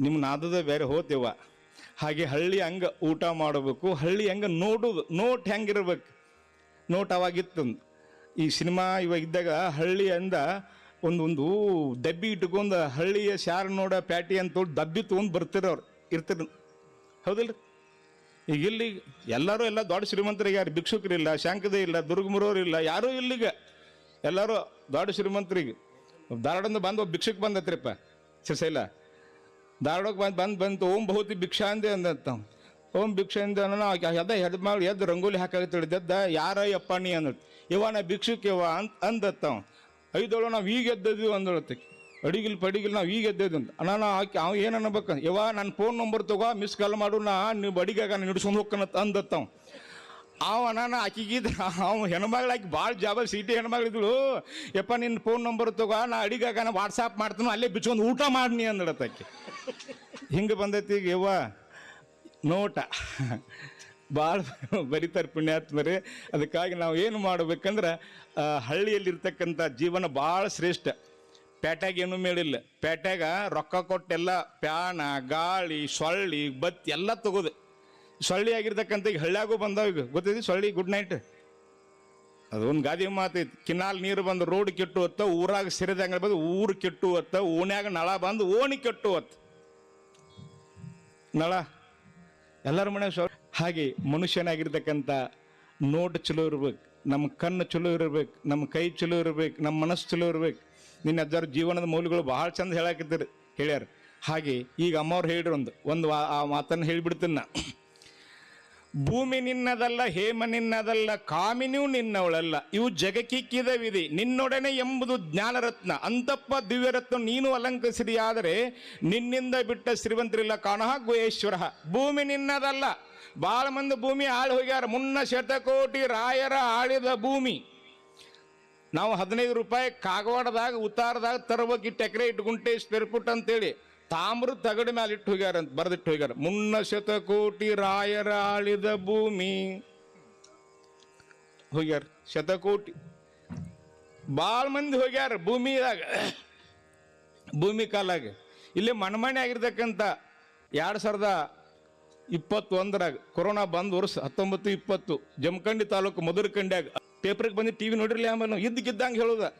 ನಿಮ್ಮ ನಾದದ ಬೇರೆ ಹೋತೇವ ಹಾಗೆ ಹಳ್ಳಿ ಹಂಗೆ ಊಟ ಮಾಡಬೇಕು, ಹಳ್ಳಿ ಹೆಂಗೆ ನೋಡೋದು, ನೋಟ್ ಹೆಂಗಿರ್ಬೇಕು. ನೋಟ್ ಅವಾಗಿತ್ತು ಈ ಸಿನಿಮಾ ಇವಾಗ ಇದ್ದಾಗ ಹಳ್ಳಿಯಿಂದ ಒಂದು ಒಂದು ಡಬ್ಬಿ ಇಟ್ಕೊಂಡು ಹಳ್ಳಿಯ ಶಾರ್ ನೋಡ ಪ್ಯಾಟಿ ಅಂತ ದಬ್ಬಿ ತೊಗೊಂಡು ಬರ್ತಿರೋರು, ಇರ್ತಿರ್ ಹೌದಿಲ್ರಿ? ಈಗ ಇಲ್ಲಿ ಎಲ್ಲರೂ ಎಲ್ಲ ದೊಡ್ಡ ಶ್ರೀಮಂತರಿಗೆ ಯಾರು? ಭಿಕ್ಷುಕರಿಲ್ಲ ಶಾಂಕದೇ ಇಲ್ಲ ದುರ್ಗಮುರೋರು ಇಲ್ಲ, ಯಾರೂ ಇಲ್ಲಿಗೆ. ಎಲ್ಲರೂ ದೊಡ್ಡ ಶ್ರೀಮಂತರಿಗೆ. ಧಾರವಾಡದಿಂದ ಬಂದು ಒಬ್ಬ ಭಿಕ್ಷುಕ್ ಬಂದತ್ರಿಪ್ಪ ಶ್ರೀಶೈಲ ಧಾರವಾಡಕ್ಕೆ ಬಂದು ಬಂದು ಬಂತು, ಓಂ ಬಹುತಿ ಭಿಕ್ಷಾ ಅಂದೆ ಅಂದಂತ ಓಂ ಭಿಕ್ಷೆ ಅಂದ ಎದ್ದ ಎದ್ ಮಾಡಿ ಎದ್ದು ರಂಗೋಲಿ ಹಾಕಾಗತ್ತೇಳಿ ಎದ್ದ ಯಾರ ಯಪ್ಪ ನೀ ಅಂದ ಇವ ನಾ ಭಿಕ್ಷುಕ್ ಇವ ಅಂತ ಅಂದತ್ತವ. ಐದೋಳು ನಾವು ಈಗ ಎದ್ದದ್ವಿ ಅಂದಳತ್ತೆ ಅಡಿಗಿಲ್ ಪಡಿಗಿಲ್ ನಾವು ಈಗ ಎದ್ದದ್ವಿ ಅಂತ ಹಾಕಿ ನಾ ಆಕೆ, ಅವ ಏನು ಅನ್ಬೇಕು ಯವ್ವ ನನ್ನ ಫೋನ್ ನಂಬರ್ ತಗೋ ಮಿಸ್ ಕಾಲ್ ಮಾಡು, ನಾ ನೀವು ಅಡಿಗೆ ನಾನು ಹಿಡ್ಸ್ಕೊಂಡು ಹೋಗ್ಕನತ್ ಅಂದತ್ತ ಅವ. ನಾನ ನಾನು ಆಕಿಗಿದ್ದ, ಅವ ಹೆಣ್ಮಗಳಾಕಿ ಭಾಳ ಜಾಬ ಸಿಟಿ ಹೆಣ್ಮಗಳಿದ್ಳು ಯಪ್ಪ ನಿನ್ನ ಫೋನ್ ನಂಬರ್ ತಗೋ, ನಾ ಅಡಿಗಾಗ ನಾ ವಾಟ್ಸಾಪ್ ಮಾಡ್ತೀನಿ, ಅಲ್ಲೇ ಬಿಚ್ಕೊಂಡು ಊಟ ಮಾಡ್ನಿ ಅಂದಳತ್ತಾಕಿ ಹಿಂಗೆ ಬಂದೈತಿ ಈಗ ಯವ್ವ, ನೋಟ. ಭಾಳ ಬರೀತಾರೆ ಪುಣ್ಯಾತ್ಮರೇ. ಅದಕ್ಕಾಗಿ ನಾವು ಏನು ಮಾಡಬೇಕಂದ್ರೆ ಹಳ್ಳಿಯಲ್ಲಿರ್ತಕ್ಕಂಥ ಜೀವನ ಭಾಳ ಶ್ರೇಷ್ಠ. ಪೇಟ್ಯಾಗ ಏನೂ ಮೇಳಿಲ್ಲ ಪೇಟ್ಯಾಗ ರೊಕ್ಕ ಕೊಟ್ಟೆಲ್ಲ ಪ್ಯಾಣ ಗಾಳಿ, ಸೊಳ್ಳಿ, ಬತ್ತಿ ಎಲ್ಲ ತಗೋದು. ಸೊಳ್ಳಿ ಆಗಿರ್ತಕ್ಕಂಥ ಈಗ ಹಳ್ಳ್ಯಾಗೂ ಬಂದಾವ ಈಗ. ಗೊತ್ತೈತಿ ಸೊಳ್ಳಿ, ಗುಡ್ ನೈಟ್? ಅದೊಂದು ಗಾದಿ ಮಾತೈತಿ. ಕಿನಾಲ್ ನೀರು ಬಂದು ರೋಡ್ ಕೆಟ್ಟು ಹೊತ್ತ ಊರಾಗ ಸಿರಿದಂಗ ಬಂದು ಊರು ಕೆಟ್ಟು ಹೊತ್ತ ಓಣ್ಯಾಗ ನಳ ಬಂದು ಓಣಿ ಕೆಟ್ಟು ಹೊತ್ತ ನಳ. ಎಲ್ಲರ ಮನೆ ಹಾಗೆ ಮನುಷ್ಯನಾಗಿರ್ತಕ್ಕಂಥ ನೋಟ್ ಚಲೋ ಇರ್ಬೇಕು ನಮ್ಮ ಕಣ್ಣು ಚಲೋ ಇರ್ಬೇಕು ನಮ್ಮ ಕೈ ಚಲೋ ಇರ್ಬೇಕು ನಮ್ಮ ಮನಸ್ಸು ಚಲೋ ಇರ್ಬೇಕು. ನಿನ್ನ ಅಜ್ಜಾರು ಜೀವನದ ಮೌಲ್ಯಗಳು ಭಾಳ ಚಂದ ಹೇಳಾಕಿದ್ದೀರಿ ಹೇಳ್ಯಾರ. ಹಾಗೆ ಈಗ ಅಮ್ಮವ್ರು ಹೇಳಿರಿ ಒಂದು ಒಂದು ಆ- ಆ ಮಾತನ್ನು ಹೇಳಿಬಿಡ್ತೀನಿ ನಾ. ಭೂಮಿ ನಿನ್ನದಲ್ಲ, ಹೇಮ ನಿನ್ನದಲ್ಲ, ಕಾಮಿನಿಯೂ ನಿನ್ನವಳಲ್ಲ, ಇವು ಜಗಕ್ಕಿಕ್ಕಿದ ವಿಧಿ ನಿನ್ನೊಡನೆ ಎಂಬುದು ಜ್ಞಾನರತ್ನ. ಅಂತಪ್ಪ ದಿವ್ಯರತ್ನ ನೀನು ಅಲಂಕರಿಸಿದೆಯಾದರೆ ನಿನ್ನಿಂದ ಬಿಟ್ಟ ಶ್ರೀವಂತರಿಲ್ಲ ಕಾಣಹ ಗುಹೇಶ್ವರ ಭೂಮಿ ನಿನ್ನದಲ್ಲ. ಭಾಳ ಮಂದಿ ಭೂಮಿ ಆಳು ಹೋಗ್ಯಾರ. ಮುನ್ನ ಶತಕೋಟಿ ರಾಯರ ಆಳಿದ ಭೂಮಿ. ನಾವು ಹದಿನೈದು ರೂಪಾಯಿ ಕಾಗವಾಡದಾಗ, ಉತ್ತಾರದಾಗ ತರಬೇಕು ಎಕರೆ ಇಟ್ಟು ಗುಂಟೆ ಫುಟ್ ಅಂತೇಳಿ ತಾಮ್ರ ತಗಡ ಮೇಲೆ ಇಟ್ಟು ಹೋಗ್ಯಾರ ಅಂತ ಬರೆದಿಟ್ಟು ಹೋಗ್ಯಾರ. ಮುನ್ನ ಶತಕೋಟಿ ರಾಯರ ಆಳಿದ ಭೂಮಿ. ಹೋಗ್ಯಾರ ಶತಕೋಟಿ. ಭಾಳ ಮಂದಿ ಹೋಗ್ಯಾರ ಭೂಮಿದಾಗ, ಭೂಮಿ ಕಾಲಾಗ ಇಲ್ಲಿ ಮಣ್ಮಣೆ ಆಗಿರ್ತಕ್ಕಂಥ ಎರಡು ಸಾವಿರದ ಇಪ್ಪತ್ತೊಂದರಾಗ, ಕೊರೋನಾ ಬಂದ್ ವರ್ಷ ಹತ್ತೊಂಬತ್ತು ಇಪ್ಪತ್ತು, ಜಮಖಂಡಿ ತಾಲೂಕು ಮಧುರಕಂಡ್ಯಾಗ. ಪೇಪರ್ಗೆ ಬಂದು ಟಿವಿ ನೋಡಿರಲಿ ಆಮೇಲೆ ಇದ್ದಕ್ಕಿದ್ದಂಗೆ ಹೇಳೋದ.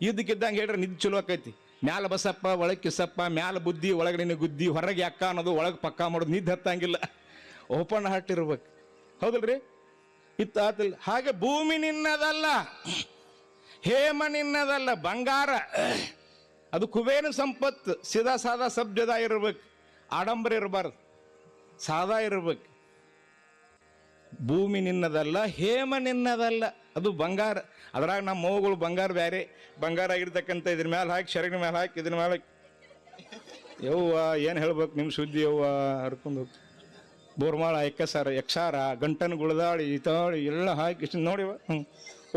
ಇದ್ದಕ್ಕಿದ್ದಂಗೆ ಹೇಳ್ರೆ ನಿದ್ದೆ ಚಲೋ ಆಕೈತಿ. ಮ್ಯಾಲ ಬಸಪ್ಪ, ಒಳಗೆ ಕಿಸಪ್ಪ, ಮ್ಯಾಲ ಬುದ್ಧಿ ಒಳಗಡೆ ನಿನ್ನ ಗುದ್ದಿ, ಹೊರಗೆ ಅಕ್ಕ ಅನ್ನೋದು ಒಳಗೆ ಪಕ್ಕ ಮಾಡೋದು ನಿದ್ದೆ ಹತ್ತಂಗಿಲ್ಲ. ಓಪನ್ ಹಾರ್ಟ್ ಇರ್ಬೇಕು. ಹೌದಲ್ರಿ? ಇತ್ತ ಆತಿಲ್ಲ ಹಾಗೆ ಭೂಮಿ ನಿನ್ನದಲ್ಲ, ಹೇಮ ನಿನ್ನದಲ್ಲ, ಬಂಗಾರ. ಅದು ಕುಬೇರ ಸಂಪತ್ತು. ಸಿದಾ ಸಾದಾ ಸಬ್ಜದ ಇರ್ಬೇಕು. ಆಡಂಬರ ಇರಬಾರ್ದು. ಸಾದಾ ಇರ್ಬೇಕು. ಭೂಮಿ ನಿನ್ನದಲ್ಲ, ಹೇಮ ನಿನ್ನದಲ್ಲ. ಅದು ಬಂಗಾರ. ಅದ್ರಾಗ ನಮ್ಮ ಮೋಗಳು ಬಂಗಾರ ಬೇರೆ ಬಂಗಾರ ಆಗಿರ್ತಕ್ಕಂಥ ಇದ್ರ ಮೇಲೆ ಹಾಕಿ ಶರಗಿನ ಮೇಲೆ ಹಾಕಿ, ಇದ್ರ ಮೇಲೆ ಯವ್ವ, ಏನು ಹೇಳ್ಬೇಕು ನಿಮ್ಮ ಸುದ್ದಿ ಯವ್ವ? ಹರ್ಕೊಂಡು ಬೋರ್ಮಾಳ ಎಕ್ಕಸಾರ ಯಕ್ಷಾರ, ಗಂಟನ ಗುಳದಾಳಿ ಇತಾಳಿ ಎಲ್ಲ ಹಾಕಿ ಇಷ್ಟ ನೋಡಿವ ಹ್ಞೂ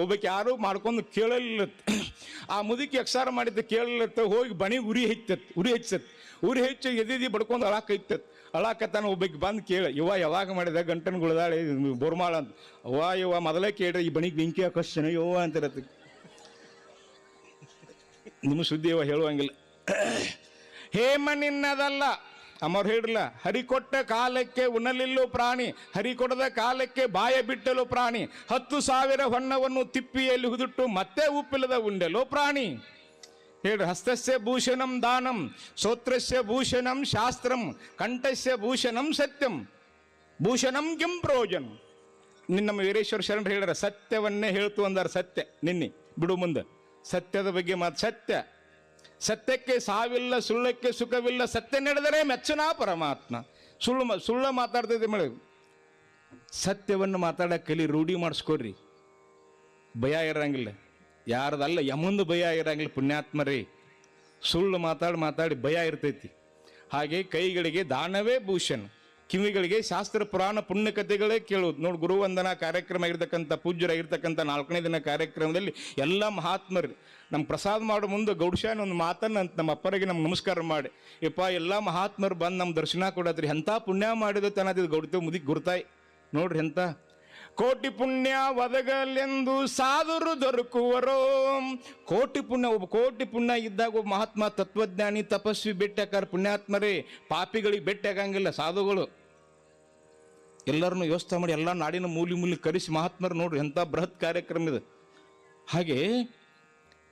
ಒಬ್ಬಕ್ಕೆ ಯಾರು ಮಾಡ್ಕೊಂಡು ಕೇಳಲಿಲ್ಲ ಆ ಮುದುಕಿ ಯಕ್ಷಾರ ಮಾಡಿದ್ದು ಕೇಳಲಿಲ್ಲ ಹೋಗಿ ಬಣಿ ಉರಿ ಹೆಚ್ಚತ್ ಉರಿ ಹೆಚ್ಚತ್ ಉರಿ ಹೆಚ್ಚು ಎದಿದಿ ಬಡ್ಕೊಂಡು ಅಳಾಕ ಅಳಾಕತ್ತಾನ ಒಬ್ಬಕ್ಕೆ ಬಂದು ಕೇಳಿ ಇವ ಯಾವಾಗ ಮಾಡಿದ ಗಂಟನ ಗುಳದಾಳೆ, ಬೋರ್ಮಾಳ ಅಂತ? ಅವ್ವ ಇವ ಮೊದಲೇ ಕೇಳ್ರಿ, ಈ ಬಣಿಗೆ ಬೆಂಕಿ ಹಾಕೋಸ್ತೇನೆ ಯವ್ವ ಅಂತಿರತ್ತೆ. ನಿಮ್ಮ ಸುದ್ದಿ ಇವ ಹೇಳುವಂಗಿಲ್ಲ. ಹೇಮ ನಿನ್ನದಲ್ಲ. ಅಮ್ಮವ್ರು ಹರಿ ಕೊಟ್ಟ ಕಾಲಕ್ಕೆ ಉಣಲಿಲ್ಲೋ ಪ್ರಾಣಿ ಹರಿ ಕೊಡದ ಕಾಲಕ್ಕೆ ಬಾಯ ಬಿಟ್ಟಲು ಪ್ರಾಣಿ, ಹತ್ತು ಸಾವಿರ ಹೊನ್ನವನ್ನು ತಿಪ್ಪಿಯಲ್ಲಿ ಹುದುಟ್ಟು ಮತ್ತೆ ಉಪ್ಪಿಲ್ಲದ ಉಂಡೆಲೋ ಪ್ರಾಣಿ. ಹೇಳ್ರಿ, ಹಸ್ತಸ್ಯ ಭೂಷಣಂ ದಾನಂ ಶ್ರೋತ್ರಸ್ಯ ಭೂಷಣಂ ಶಾಸ್ತ್ರಂ, ಕಂಠಸ್ಯ ಭೂಷಣಂ ಸತ್ಯಂ. ಭೂಷಣಂ ಕಿಂ ಪ್ರಯೋಜನ. ನಿನ್ನ ವೀರೇಶ್ವರ ಶರಣರು ಹೇಳ್ಯಾರ ಸತ್ಯವನ್ನೇ ಹೇಳ್ತು ಅಂದಾರ ಸತ್ಯ, ನಿನ್ನೆ, ಬಿಡು ಮುಂದೆ. ಸತ್ಯದ ಬಗ್ಗೆ ಮಾತು, ಸತ್ಯ. ಸತ್ಯಕ್ಕೆ ಸಾವಿಲ್ಲ, ಸುಳ್ಳಕ್ಕೆ ಸುಖವಿಲ್ಲ, ಸತ್ಯ ನಡೆದರೆ ಮೆಚ್ಚನಾ ಪರಮಾತ್ಮ. ಸುಳ್ಳು ಸುಳ್ಳ ಮಾತಾಡ್ತಿದ್ದೆ ಮೇಳೆ. ಸತ್ಯವನ್ನು ಮಾತಾಡಕ್ಕೆ ಕಲಿ ರೂಢಿ ಮಾಡಿಸ್ಕೊಡ್ರಿ. ಭಯ ಇರಂಗಿಲ್ಲ. ಯಾರ್ದಲ್ಲ, ಯಮುಂದು ಭಯ ಇರಂಗಿಲ್ಲ ಪುಣ್ಯಾತ್ಮರಿ. ಸುಳ್ಳು ಮಾತಾಡಿ ಮಾತಾಡಿ ಭಯ ಇರ್ತೈತಿ. ಹಾಗೆ ಕೈಗಳಿಗೆ ದಾನವೇ ಭೂಷಣ. ಕಿವಿಗಳಿಗೆ ಶಾಸ್ತ್ರ ಪುರಾಣ ಪುಣ್ಯ ಕಥೆಗಳೇ ಕೇಳೋದು. ನೋಡಿ ಗುರುವಂದನಾ ಕಾರ್ಯಕ್ರಮ ಆಗಿರ್ತಕ್ಕಂಥ ಪೂಜ್ಯರಾಗಿರ್ತಕ್ಕಂಥ ನಾಲ್ಕನೇ ದಿನ ಕಾರ್ಯಕ್ರಮದಲ್ಲಿ ಎಲ್ಲ ಮಹಾತ್ಮರು. ನಮ್ಮ ಪ್ರಸಾದ ಮಾಡೋ ಮುಂದೆ ಗೌಡಶಾನ ಒಂದು ಮಾತನ್ನು ಅಂತ ನಮ್ಮ ಅಪ್ಪರಿಗೆ ನಮ್ಗೆ ನಮಸ್ಕಾರ ಮಾಡಿ. ಯಪ್ಪ, ಎಲ್ಲ ಮಹಾತ್ಮರು ಬಂದು ನಮ್ಮ ದರ್ಶನ ಕೊಡತ್ರಿ. ಎಂಥ ಪುಣ್ಯ ಮಾಡಿದ ತನದ ಗೌಡತೆ ಮುದಿಗೆ ಗುರ್ತಾಯಿ. ನೋಡ್ರಿ ಎಂತ ಕೋಟಿ ಪುಣ್ಯ ಒದಗಲೆಂದು ಸಾಧುರು ದೊರಕುವರು. ಕೋಟಿ ಪುಣ್ಯ, ಒಬ್ಬ ಕೋಟಿ ಪುಣ್ಯ ಇದ್ದಾಗ ಒಬ್ಬ ಮಹಾತ್ಮ ತತ್ವಜ್ಞಾನಿ ತಪಸ್ವಿ ಬೆಟ್ಟಕಾರ ಪುಣ್ಯಾತ್ಮರೇ, ಪಾಪಿಗಳಿಗೆ ಬೆಟ್ಟಾಗಂಗಿಲ್ಲ ಸಾಧುಗಳು. ಎಲ್ಲರನ್ನು ವ್ಯವಸ್ಥೆ ಮಾಡಿ ಎಲ್ಲ ನಾಡಿನ ಮೂಲಿ ಮೂಲಿ ಕರೆಸಿ ಮಹಾತ್ಮರು ನೋಡ್ರಿ ಎಂಥ ಬೃಹತ್ ಕಾರ್ಯಕ್ರಮ ಇದು. ಹಾಗೆ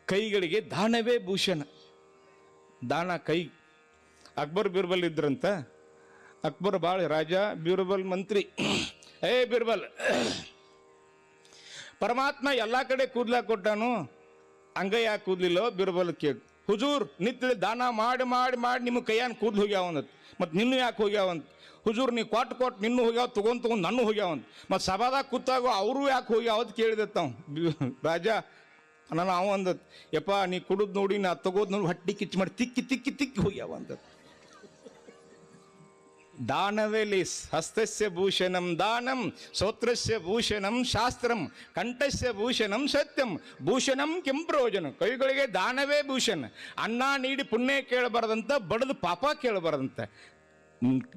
ಕೈಗಳಿಗೆ ದಾನವೇ ಭೂಷಣ. ದಾನ ಕೈ. ಅಕ್ಬರ್ ಬೀರ್ಬಲ್ ಇದ್ರಂತ. ಅಕ್ಬರ್ ಬಾಳ ರಾಜ ಬೀರ್ಬಲ್ ಮಂತ್ರಿ. ಏ ಬಿರ್ಬಲ್. ಪರಮಾತ್ಮ ಎಲ್ಲ ಕಡೆ ಕೂದ್ಲ ಕೊಟ್ಟಾನು ಅಂಗಯ್ಯ ಯಾಕೆ ಕೂದ್ಲಿಲ್ಲೋ ಬಿರ್ಬಲ್ ಕೇಳಿ. ಹುಜೂರ್ ನಿತ್ಯ ದಾನ ಮಾಡಿ ಮಾಡಿ ಮಾಡಿ ನಿಮ್ಮ ಕೈಯಾನ ಕೂದ್ಲು ಹೋಗ್ಯಾವಂತ ಮತ್ತು ನಿನ್ನೂ ಯಾಕೆ ಹೋಗ್ಯಾವಂತ ಹುಜೂರ್ ನೀ ಕೊಟ್ಟು ಕೊಟ್ಟು ನಿನ್ನೂ ಹೋಗ್ಯಾವ, ತೊಗೊಂಡ್ ತೊಗೊಂಡು ನನ್ನೂ ಹೋಗ್ಯಾವಂತ ಮತ್ತು ಸಭಾದಾಗ ಕೂತಾಗ ಅವರು ಯಾಕೆ ಹೋಗ್ಯಾವ್ ಕೇಳಿದತ್ತ ರಾಜ ನಾನು ಅವ ಅಂದತ್, ಯಪ್ಪ ನೀ ಕುಡಿದ್ ನೋಡಿ ನಾ ತಗೋದ್ ನೋಡಿ ಹಟ್ಟಿ ಕಿಚ್ಚು ಮಾಡಿ ತಿಕ್ಕಿ ತಿಕ್ಕಿ ತಿಕ್ಕಿ ಹೋಗ್ಯಾವ ಅಂದತ್. ದಾನವೇ ಲೇಸ್. ಹಸ್ತಸ್ಯ ಭೂಷಣಂ ದಾನಂ, ಸೋತ್ರಸ್ಯ ಭೂಷಣಂ ಶಾಸ್ತ್ರಂ, ಕಂಠಸ್ಯ ಭೂಷಣಂ ಸತ್ಯಂ. ಭೂಷಣಂ ಕೆಂ ಪ್ರಯೋಜನ. ಕೈಗಳಿಗೆ ದಾನವೇ ಭೂಷಣ. ಅನ್ನ ನೀಡಿ ಪುಣ್ಯ ಕೇಳಬಾರ್ದಂತ, ಬಡದು ಪಾಪ ಕೇಳಬಾರ್ದಂತ.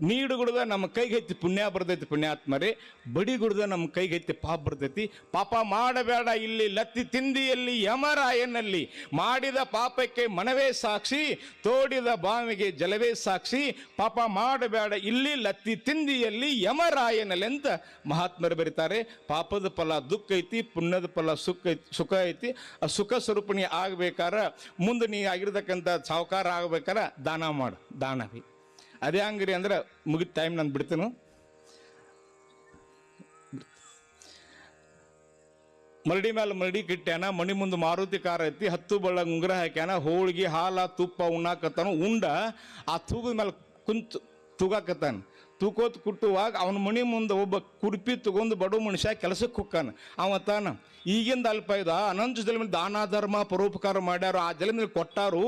ನೀಡುಗುಡ್ದ ನಮ್ಮ ಕೈಗೆ ಐತಿ ಪುಣ್ಯ ಬರ್ತೈತಿ ಪುಣ್ಯಾತ್ಮರೇ, ಬಡಿಗುಡ್ದ ನಮ್ಮ ಕೈಗೆ ಐತಿ ಪಾಪ ಬರ್ತೈತಿ. ಪಾಪ ಮಾಡಬೇಡ ಇಲ್ಲಿ ಲತ್ತಿ ತಿಂದಿಯಲ್ಲಿ ಯಮರಾಯನಲ್ಲಿ. ಮಾಡಿದ ಪಾಪಕ್ಕೆ ಮನವೇ ಸಾಕ್ಷಿ, ತೋಡಿದ ಬಾವಿಗೆ ಜಲವೇ ಸಾಕ್ಷಿ, ಪಾಪ ಮಾಡಬೇಡ ಇಲ್ಲಿ ಲತ್ತಿ ತಿಂದಿಯಲ್ಲಿ ಯಮರಾಯನಲ್ಲಿ ಅಂತ ಮಹಾತ್ಮರು ಬರೀತಾರೆ. ಪಾಪದ ಫಲ ದುಃಖ ಐತಿ, ಪುಣ್ಯದ ಫಲ ಸುಖ ಸುಖ ಐತಿ. ಆ ಸುಖ ಸ್ವರೂಪಣಿ ಆಗ್ಬೇಕಾರ, ಮುಂದೆ ನೀ ಆಗಿರ್ತಕ್ಕಂಥ ಸಾವುಕಾರ ಆಗ್ಬೇಕಾರ, ದಾನ ಮಾಡು ದಾನವಿ ಅದೇ ಹಂಗ್ರಿ ಅಂದ್ರೆ ಮುಗಿದ ಟೈಮ್ ನಾನು ಬಿಡ್ತೇನೆ. ಮರಡಿ ಮೇಲೆ ಮರಡಿ ಕಿಟ್ಟ್ಯಾನ, ಮಣಿ ಮುಂದೆ ಮಾರುತಿ ಕಾರ ಐತಿ ಹತ್ತು ಬಳ್ಳ ಉಂಗುರ ಹಾಕ್ಯಾನ, ಹೋಳಿಗೆ, ಹಾಲ, ತುಪ್ಪ ಉಣ್ಣಾಕತ್ತಾನ, ಉಂಡ ಆ ತೂಗದ ಮೇಲೆ ಕುಂತು ತೂಗಾಕತ್ತಾನ. ತೂಕೋತ್ ಕುಟ್ಟುವಾಗ ಅವನ ಮಣಿ ಮುಂದೆ ಒಬ್ಬ ಕುರ್ಪಿ ತಗೊಂಡು ಬಡವ ಮನುಷ್ಯ ಕೆಲಸಕ್ಕೆ ಹೊಕ್ಕಾನ. ಅವ ತಾನ, ಈಗಿಂದ ಅಲ್ಪ ಇದ ಅನಂತ ಜನ್ಮದಲ್ಲಿ ದಾನ, ಧರ್ಮ, ಪರೋಪಕಾರ ಮಾಡ್ಯಾರ, ಆ ಜನ್ಮದಲ್ಲಿ ಕೊಟ್ಟಾರು,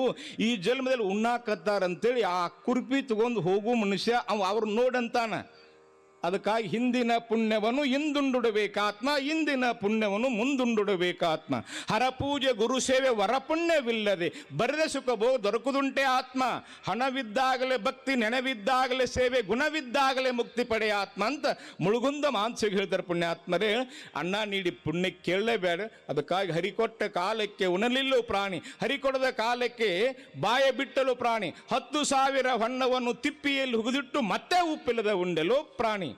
ಈ ಜನ್ಮದಲ್ಲಿ ಉಣ್ಣಾಕತ್ತಾರ ಅಂತೇಳಿ ಆ ಕುರ್ಪಿ ತಗೊಂಡು ಹೋಗು ಮನುಷ್ಯ ಅವ ಅವ್ರು ನೋಡಂತಾನ. ಅದಕ್ಕಾಗಿ ಹಿಂದಿನ ಪುಣ್ಯವನ್ನು ಇಂದುಂಡುಡಬೇಕಾತ್ಮ ಇಂದಿನ ಪುಣ್ಯವನ್ನು ಮುಂದುಂಡುಡಬೇಕಾತ್ಮ. ಹರಪೂಜೆ ಗುರು ಸೇವೆ ವರಪುಣ್ಯವಿಲ್ಲದೆ ಬರೆದ ಸುಖ ಭೋ ದೊರಕುದುಂಟೆ ಆತ್ಮ. ಹಣವಿದ್ದಾಗಲೇ ಭಕ್ತಿ, ನೆನವಿದ್ದಾಗಲೇ ಸೇವೆ, ಗುಣವಿದ್ದಾಗಲೇ ಮುಕ್ತಿ ಪಡೆಯ ಆತ್ಮ ಅಂತ ಮುಳುಗುಂದ ಮಾನ್ಸಿಗೆ ಹೇಳ್ತಾರೆ ಪುಣ್ಯಾತ್ಮರೇ. ಅಣ್ಣ ನೀಡಿ ಪುಣ್ಯ ಕೇಳಲೇಬೇಡ. ಅದಕ್ಕಾಗಿ ಹರಿಕೊಟ್ಟ ಕಾಲಕ್ಕೆ ಉಣಲಿಲ್ಲೋ ಪ್ರಾಣಿ, ಹರಿಕೊಡದ ಕಾಲಕ್ಕೆ ಬಾಯ ಬಿಟ್ಟಲು ಪ್ರಾಣಿ, ಹತ್ತು ಸಾವಿರ ಹೊನ್ನವನ್ನು ತಿಪ್ಪಿಯಲ್ಲಿ ಹುಗಿದಿಟ್ಟು ಮತ್ತೆ ಉಪ್ಪಿಲ್ಲದ ಉಂಡೆಲು ಪ್ರಾಣಿ.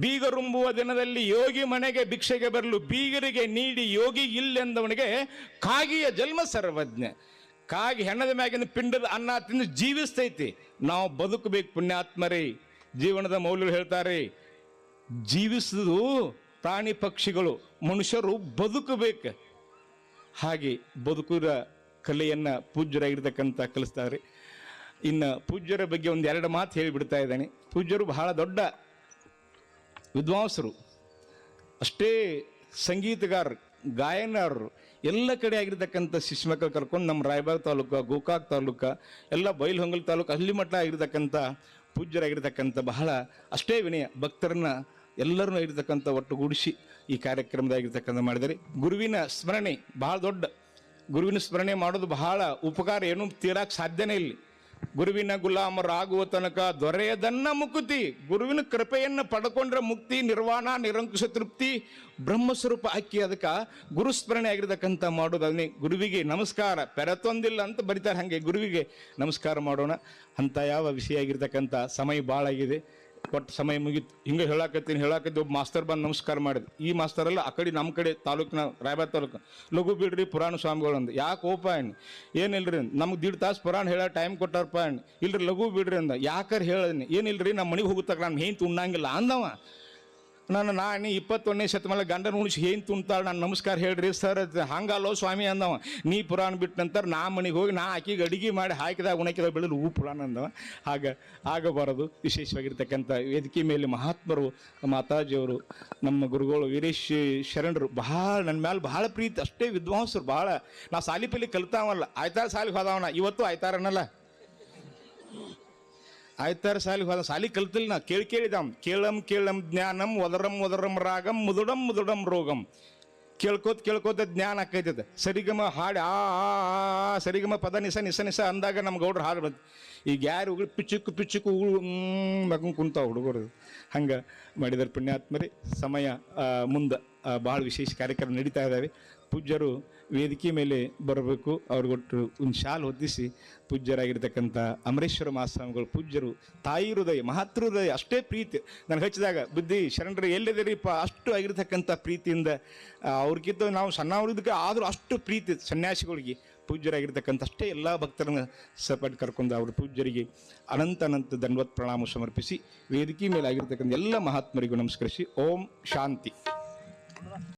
ಬೀಗರುಂಬುವ ದಿನದಲ್ಲಿ ಯೋಗಿ ಮನೆಗೆ ಭಿಕ್ಷೆಗೆ ಬರಲು ಬೀಗರಿಗೆ ನೀಡಿ ಯೋಗಿ ಇಲ್ಲೆಂದವನಿಗೆ ಕಾಗಿಯ ಜನ್ಮ ಸರ್ವಜ್ಞ. ಕಾಗಿ ಹೆಣ್ಣದ ಮ್ಯಾಗಿನ ಪಿಂಡದ ಅನ್ನ ತಿಂದು ಜೀವಿಸ್ತೈತಿ. ನಾವು ಬದುಕಬೇಕು ಪುಣ್ಯಾತ್ಮರಿ. ಜೀವನದ ಮೌಲ್ಯ ಹೇಳ್ತಾರೆ ಜೀವಿಸುವುದು ಪ್ರಾಣಿ ಪಕ್ಷಿಗಳು ಮನುಷ್ಯರು ಬದುಕಬೇಕು. ಹಾಗೆ ಬದುಕುವ ಕಲೆಯನ್ನು ಪೂಜ್ಯರಾಗಿರ್ತಕ್ಕಂಥ ಕಲಿಸ್ತಾರೆ. ಇನ್ನು ಪೂಜ್ಯರ ಬಗ್ಗೆ ಒಂದು ಎರಡು ಮಾತು ಹೇಳಿಬಿಡ್ತಾ ಇದ್ದಾನೆ. ಪೂಜ್ಯರು ಬಹಳ ದೊಡ್ಡ ವಿದ್ವಾಂಸರು, ಅಷ್ಟೇ ಸಂಗೀತಗಾರರು ಗಾಯನರು, ಎಲ್ಲ ಕಡೆ ಆಗಿರ್ತಕ್ಕಂಥ ಶಿಶು ಮಕ್ಕಳು ಕರ್ಕೊಂಡು ನಮ್ಮ ರಾಯಬಾಗ್ ತಾಲೂಕು, ಗೋಕಾಕ್ ತಾಲೂಕು, ಎಲ್ಲ ಬೈಲ್ಹೊಂಗಲ್ ತಾಲೂಕು ಅಲ್ಲಿ ಮಟ್ಟ ಆಗಿರ್ತಕ್ಕಂಥ ಪೂಜ್ಯರಾಗಿರ್ತಕ್ಕಂಥ ಬಹಳ ಅಷ್ಟೇ ವಿನಯ ಭಕ್ತರನ್ನ ಎಲ್ಲರನ್ನೂ ಇರತಕ್ಕಂಥ ಒಟ್ಟುಗೂಡಿಸಿ ಈ ಕಾರ್ಯಕ್ರಮದಾಗಿರ್ತಕ್ಕಂಥ ಮಾಡಿದರೆ ಗುರುವಿನ ಸ್ಮರಣೆ ಬಹಳ ದೊಡ್ಡ, ಗುರುವಿನ ಸ್ಮರಣೆ ಮಾಡೋದು ಬಹಳ ಉಪಕಾರ, ಏನೂ ತೀರಾಕ್ ಸಾಧ್ಯನೇ ಇಲ್ಲ. ಗುರುವಿನ ಗುಲಾಮರಾಗುವ ತನಕ ದೊರೆಯದನ್ನ ಮುಕುತಿ, ಗುರುವಿನ ಕೃಪೆಯನ್ನು ಪಡ್ಕೊಂಡ್ರೆ ಮುಕ್ತಿ, ನಿರ್ವಾಣ, ನಿರಂಕುಶ ತೃಪ್ತಿ, ಬ್ರಹ್ಮಸ್ವರೂಪ ಅಕ್ಕಿ ಅದಕ್ಕೆ ಗುರುಸ್ಮರಣೆ ಆಗಿರ್ತಕ್ಕಂಥ ಮಾಡೋದು ಗುರುವಿಗೆ ನಮಸ್ಕಾರ ಪೆರತೊಂದಿಲ್ಲ ಅಂತ ಬರೀತಾರೆ. ಹಾಗೆ ಗುರುವಿಗೆ ನಮಸ್ಕಾರ ಮಾಡೋಣ. ಅಂತ ಯಾವ ವಿಷಯ ಆಗಿರ್ತಕ್ಕಂಥ ಸಮಯ ಭಾಳ ಆಗಿದೆ ಒಟ್ಟು ಸಮಯ ಮುಗಿತು. ಹಿಂಗೆ ಹೇಳಾಕತ್ತೀನಿ ಹೇಳಾಕತ್ತಿ ಒಬ್ಬ ಮಾಸ್ತರ್ ಬಂದು ನಮಸ್ಕಾರ ಮಾಡಿದ್ರು ಈ ಮಾಸ್ತರ್ ಅಲ್ಲ, ಆ ಕಡೆ ನಮ್ಮ ಕಡೆ ತಾಲೂಕಿನ ರಾಯಬಾಗ್ ತಾಲೂಕು. ಲಘು ಬಿಡ್ರಿ ಪುರಾಣ ಸ್ವಾಮಿಗಳು ಅಂದ ಯಾಕೆ ಓಪ ಅಣ್ಣ? ಏನಿಲ್ಲರಿ ನಮ್ಗೆ ದೀಡ್ ತಾಸು ಪುರಾಣ ಹೇಳ ಟೈಮ್ ಕೊಟ್ಟಾರಪ್ಪ ಅಣ್ಣ. ಇಲ್ರಿ ಲಘು ಬಿಡ್ರಿ ಅಂದ. ಯಾಕರ್ ಹೇಳದ್ನಿ? ಏನಿಲ್ಲರಿ ನಮ್ಮ ಮನೆಗೆ ಹೋಗುತ್ತಾಗ ನಾನು ಹೇಂತ ಉಣ್ಣಂಗಿಲ್ಲ ಅಂದವ. ನಾನು ನಾನು ಇಪ್ಪತ್ತೊಂದನೇ ಶತಮಾನ ಗಂಡನ ಉಣಿಸಿ ಏನು ತುಂಬ್ತಾಳೆ ನಾನು ನಮಸ್ಕಾರ ಹೇಳ್ರಿ ಸರ್ ಹಂಗಲ್ಲೋ ಸ್ವಾಮಿ ಅಂದವ. ನೀ ಪುರಾಣ ಬಿಟ್ಟ ನಂತರ ನಾ ಮನೆಗೆ ಹೋಗಿ ನಾ ಆಕಿಗೆ ಅಡುಗೆ ಮಾಡಿ ಹಾಕಿದಾಗ ಉಣಕಿದಾಗ ಬೆಳೆದು ಹೂ ಪುರಾಣ ಅಂದವ. ಆಗ, ಆಗಬಾರದು. ವಿಶೇಷವಾಗಿರ್ತಕ್ಕಂಥ ವೇದಿಕೆ ಮೇಲೆ ಮಹಾತ್ಮರು, ಮಾತಾಜಿಯವರು, ನಮ್ಮ ಗುರುಗಳು ವೀರೇಶ್ ಶರಣರು ಬಹಳ ನನ್ನ ಮೇಲೆ ಬಹಳ ಪ್ರೀತಿ, ಅಷ್ಟೇ ವಿದ್ವಾಂಸರು ಬಹಳ. ನಾ ಸಾಲಿ ಪಲ್ಲಿ ಕಲ್ತಾವಲ್ಲ, ಆಯ್ತಾರ ಸಾಲಿಗೆ ಹೋದವನ. ಇವತ್ತು ಆಯ್ತಾರನಲ್ಲ. ಆಯ್ತಾರ ಸಾಲಿಗೆ ಹೋದ ಸಾಲಿ ಕಲ್ತಿಲ್ಲ ನಾ. ಕೇಳಿ ಕೇಳಿದಾಮ್. ಕೇಳಂ ಕೇಳಂ ಜ್ಞಾನಂ, ಒದರಂ ಒದರಂ ರಾಗಂ, ಮುದುಡಂ ಮುದುಡಂ ರೋಗಂ. ಕೇಳ್ಕೋತ ಕೇಳ್ಕೋತ ಜ್ಞಾನ ಆಕೈತದ. ಸರಿಗಮ ಹಾಡಿ ಆ ಸರಿಗಮ ಪದ ನಿಸ ನಿಸ ನಿಸ ಅಂದಾಗ ನಮ್ಮ ಗೌಡ್ರು ಹಾಡು ಬಂತು ಈಗ ಯಾರು ಉಗುಳು ಪಿಚ್ಚುಕು ಪಿಚ್ಚುಕು ಉಗುಳು ಮಗನ್ ಕುಂತಾವ ಹುಡುಗರು. ಹಂಗೆ ಮಾಡಿದಾರೆ ಪುಣ್ಯಾತ್ಮರಿ. ಸಮಯ ಮುಂದೆ ಭಾಳ ವಿಶೇಷ ಕಾರ್ಯಕ್ರಮ ನಡೀತಾ ಇದ್ದಾವೆ ಪೂಜ್ಯರು ವೇದಿಕೆ ಮೇಲೆ ಬರಬೇಕು. ಅವ್ರಿಗೊಟ್ಟು ಒಂದು ಶಾಲ್ ಹೊತ್ತಿಸಿ ಪೂಜ್ಯರಾಗಿರ್ತಕ್ಕಂಥ ಅಮರೇಶ್ವರ ಮಹಾಸ್ವಾಮಿಗಳು ಪೂಜ್ಯರು, ತಾಯಿ ಹೃದಯ ಮಹತ್ವ ಹೃದಯ ಅಷ್ಟೇ ಪ್ರೀತಿ. ನಾನು ಹಚ್ಚಿದಾಗ ಬುದ್ಧಿ, ಶರಣರು ಎಲ್ಲಿದ್ದೀರಿಪ್ಪ ಅಷ್ಟು ಆಗಿರ್ತಕ್ಕಂಥ ಪ್ರೀತಿಯಿಂದ ಅವ್ರಿಗಿಂತ ನಾವು ಸಣ್ಣವ್ರಿದ್ದಕ್ಕೆ ಆದರೂ ಅಷ್ಟು ಪ್ರೀತಿ ಸನ್ಯಾಸಿಗಳಿಗೆ ಪೂಜ್ಯರಾಗಿರ್ತಕ್ಕಂಥ ಅಷ್ಟೇ ಎಲ್ಲ ಭಕ್ತರನ್ನು ಸಪಾಟ್ ಕರ್ಕೊಂಡು ಅವ್ರ ಪೂಜ್ಯರಿಗೆ ಅನಂತ ಅನಂತ ದಂಡವತ್ ಪ್ರಣಾಮ ಸಮರ್ಪಿಸಿ ವೇದಿಕೆ ಮೇಲೆ ಆಗಿರ್ತಕ್ಕಂಥ ಎಲ್ಲ ಮಹಾತ್ಮರಿಗೂ ನಮಸ್ಕರಿಸಿ. ಓಂ ಶಾಂತಿ.